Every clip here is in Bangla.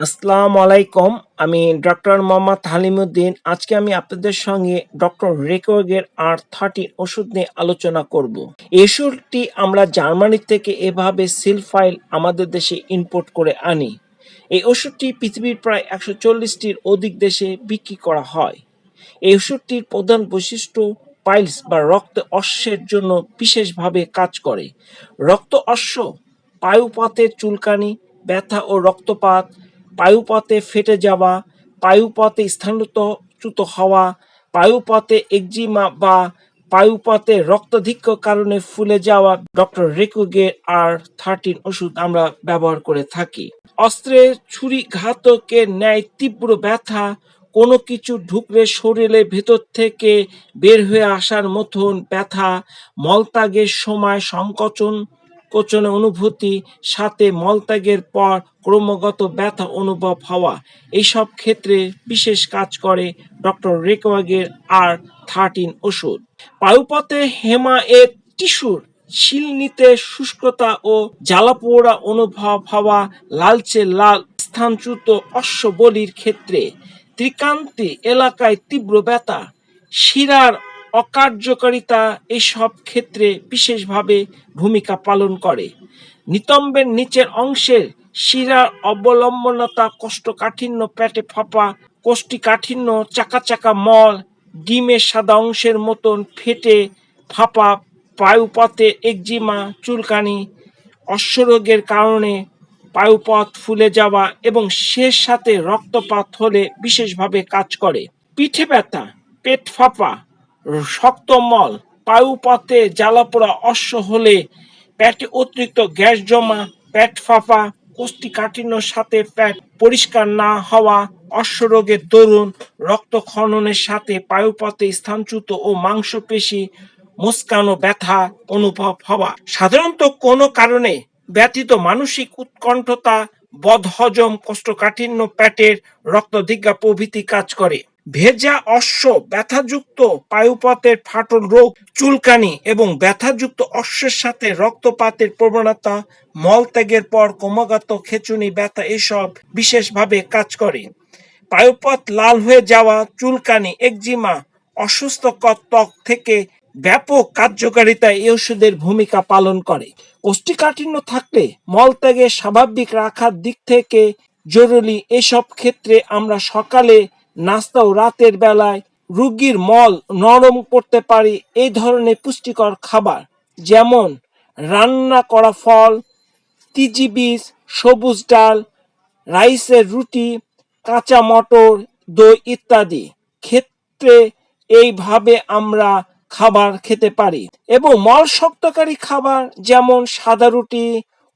আসসালামু আলাইকুম, আমি ডক্টর মোহাম্মদ হালিমুদ্দিন। আজকে আমি আপনাদের সঙ্গে ডক্টর রেকোগের আর থার্টি ওষুধ নিয়ে আলোচনা করব। এই ওষুধটি আমরা জার্মানি থেকে এভাবে সিল ফাইল আমাদের দেশে ইম্পোর্ট করে আনি। এই ওষুধটি পৃথিবীর প্রায় একশো চল্লিশটির অধিক দেশে বিক্রি করা হয়। এই ওষুধটির প্রধান বৈশিষ্ট্য পাইলস বা রক্ত অশ্বের জন্য বিশেষভাবে কাজ করে। রক্ত অশ্ব পায়ুপথের চুলকানি, ব্যথা ও রক্তপাত পায়ুপথে ফেটে যাওয়া পায়ুপথে স্থানচ্যুত হওয়া পায়ুপথে একজিমা বা পায়ুপথে রক্তাধিক্য কারণে ফুলে যাওয়া ডক্টর রেকুগে আর থার্টিন ওষুধ আমরা ব্যবহার করে থাকি। অস্ত্রের ছুরি ঘাতকের ন্যায় তীব্র ব্যথা, কোনো কিছু ঢুকলে শরীরে ভেতর থেকে বের হয়ে আসার মতন ব্যথা, মলত্যাগের সময় সংকোচন কোচনের অনুভূতি, সাথে মলত্যাগের পর ক্রমাগত ব্যথা অনুভব হওয়া। এইসব ক্ষেত্রে বিশেষ কাজ করে ডক্টর রেকওয়াগের আর থার্টিন ওষুধ। পায়ুপথে হেমা এর টিস্যুর শিলনিতে শুষ্কতা ও জ্বালাপোড়া অনুভব হওয়া লালচে লাল স্থানচ্যুত অশ্ব বলির ক্ষেত্রে। ত্রিকান্তি এলাকায় তীব্র ব্যথা, শিরার অকার্যকারিতা এসব ক্ষেত্রে বিশেষভাবে ভূমিকা পালন করে। নিতম্বের নিচের অংশের শিরার অবলম্বনতা কোষ্ঠকাঠিন্য পেটে ফাঁপা, কোষ্ঠীকাঠিন্য চাকা চাকা মল, ডিমের সাদা অংশের মতন ফেটে ফাঁপা পায়ুপথে একজিমা, চুলকানি, অশ্বরোগের কারণে পায়ুপথ ফুলে যাওয়া এবং শেষ সাথে রক্তপাত হলে বিশেষভাবে কাজ করে। পিঠে ব্যথা, পেট ফাঁপা শক্ত মল পায়ুপথে জ্বালাপোড়া অশ্ব হলে পেটে অতিরিক্ত গ্যাস জমা, পেট ফাঁপা কোষ্ঠীকাঠিন্যর সাথে পেট পরিষ্কার না হওয়া অশ্বরোগের দরুন রক্তক্ষরণের সাথে পায়ুপথে স্থানচ্যুত ও মাংসপেশি মুস্কানো ব্যথা অনুভব হওয়া। সাধারণত কোনো কারণে ব্যতীত মানসিক উৎকণ্ঠতা, বদহজম, কোষ্ঠকাঠিন্য, পেটের রক্তধিজ্ঞা প্রভৃতি কাজ করে। ভেজা, অশ্ব, ব্যথাযুক্ত পায়ুপথের ফাটল রোগ, চুলকানি এবং ব্যথাযুক্ত অশ্বের সাথে রক্তপাতের প্রবণতা, মলত্যাগের পর ক্রমাগত খেচুনি, ব্যথা এসব বিশেষভাবে কাজ করে। পায়ুপথ লাল হয়ে যাওয়া, চুলকানি, একজিমা অসুস্থকর ত্বক থেকে ব্যাপক কার্যকারিতা এই ওষুধের ভূমিকা পালন করে। কোষ্ঠীকাঠিন্য থাকলে মলত্যাগে স্বাভাবিক রাখার দিক থেকে জরুরি এসব ক্ষেত্রে আমরা সকালে নাস্তা ও রাতের বেলায় রুগীর মল নরম করতে পারি এই ধরনের পুষ্টিকর খাবার, যেমন রান্না করা ফল, তিজি বীজ, সবুজ ডাল, রাইসের রুটি, কাঁচা মটর, দই ইত্যাদি। ক্ষেত্রে এইভাবে আমরা খাবার খেতে পারি। এবং মল শক্তকারী খাবার যেমন সাদা রুটি,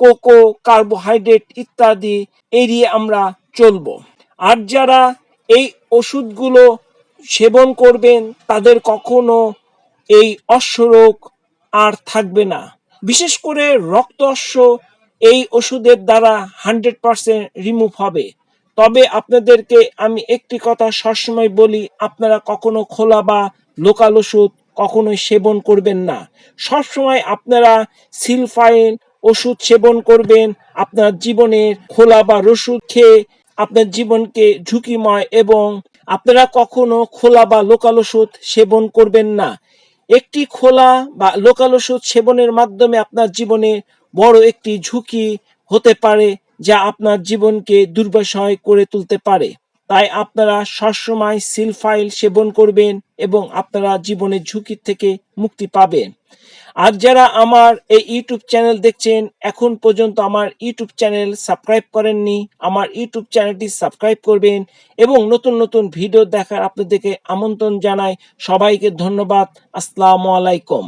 কোকো, কার্বোহাইড্রেট ইত্যাদি এড়িয়ে আমরা চলবো। আর যারা এই ওষুধগুলো সেবন করবেন, তাদের কখনো এই অশ্বরোগ আর থাকবে না। বিশেষ করে রক্ত অশ্ব এই ওষুধের দ্বারা হান্ড্রেড পার্সেন্ট রিমুভ হবে। তবে আপনাদেরকে আমি একটি কথা সবসময় বলি, আপনারা কখনো খোলা বা লোকাল ওষুধ কখনোই সেবন করবেন না। সবসময় আপনারা সিলফাইন ওষুধ সেবন করবেন, আপনার জীবনের খোলা বা রসুদ খেয়ে আপনার জীবনকে ঝুঁকিময় এবং আপনারা কখনো খোলা বা লোকাল ওষুধ সেবন করবেন না। একটি খোলা বা লোকাল ওষুধ সেবনের মাধ্যমে আপনার জীবনে বড় একটি ঝুঁকি হতে পারে যা আপনার জীবনকে দুর্বিষয় করে তুলতে পারে। তাই আপনারা সবসময় সিলফাইল সেবন করবেন এবং আপনারা জীবনের ঝুঁকি থেকে মুক্তি পাবেন। আর যারা আমার এই ইউটিউব চ্যানেল দেখছেন, এখন পর্যন্ত আমার ইউটিউব চ্যানেল সাবস্ক্রাইব করেননি, আমার ইউটিউব চ্যানেলটি সাবস্ক্রাইব করবেন এবং নতুন নতুন ভিডিও দেখার আপনাদেরকে আমন্ত্রণ জানাই। সবাইকে ধন্যবাদ। আসসালামু আলাইকুম।